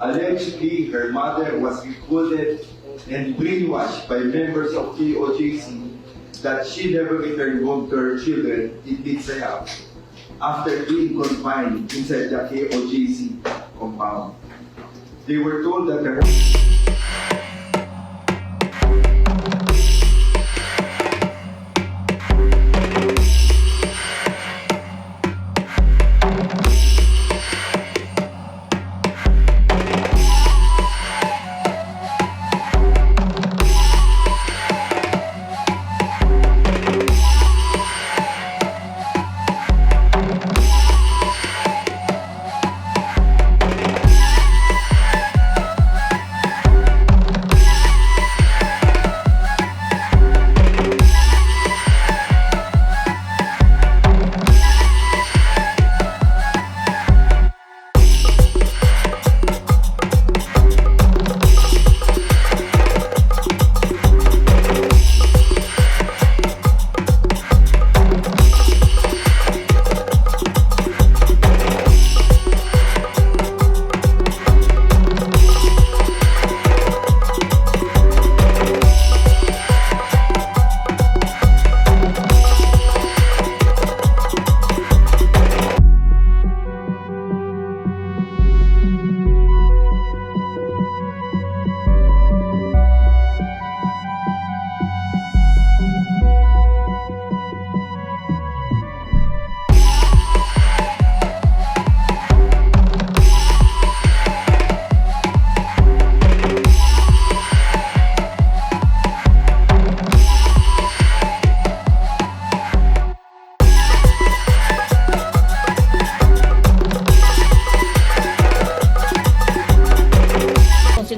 Allegedly, her mother was recruited and brainwashed by members of KOJC that she never returned home to her children in Titzayap after being confined inside the KOJC compound. They were told that her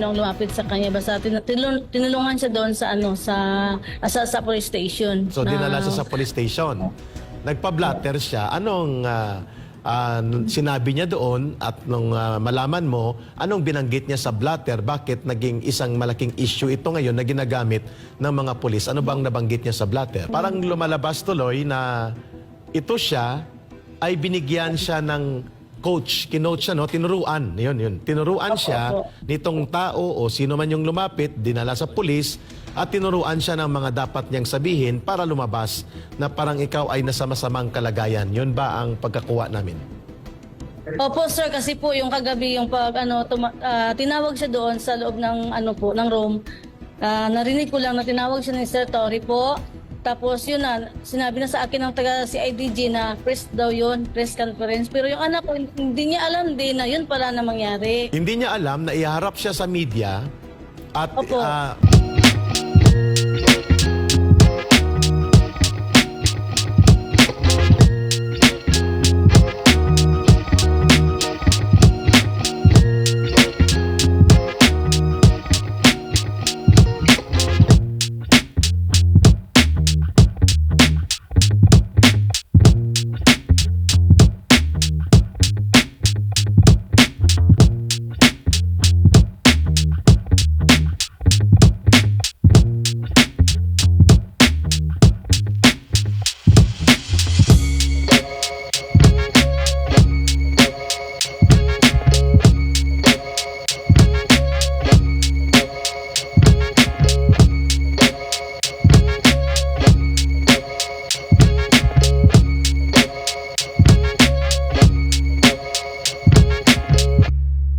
ang lumapit sa kanya basta tin- tinulun- tinulungan siya doon sa ano sa sa, sa police station So, na- dinala siya sa police station. Nagpa-blatter siya. Anong ah, ah, sinabi niya doon at nung ah, malaman mo, anong binanggit niya sa blatter? Bakit naging isang malaking issue ito ngayon na ginagamit ng mga pulis? Ano bang nabanggit niya sa blatter? Parang lumalabas tuloy na ito siya ay binigyan siya ng coach, kinoach siya, no? tinuruan. Yun, yun. Tinuruan siya nitong tao o sino man yung lumapit, dinala sa pulis, at tinuruan siya ng mga dapat niyang sabihin para lumabas na parang ikaw ay nasa masamang kalagayan. Yun ba ang pagkakuha namin? Opo sir kasi po yung kagabi yung pag ano tuma- ah, tinawag siya doon sa loob ng ano po ng room Ah, narinig ko lang na tinawag siya ni Sir Tory po tapos yun na sinabi na sa akin ng taga CIDG na press daw yun press conference pero yung anak ko hindi niya alam din na yun pala na mangyari Hindi niya alam na iharap siya sa media at Opo. ah,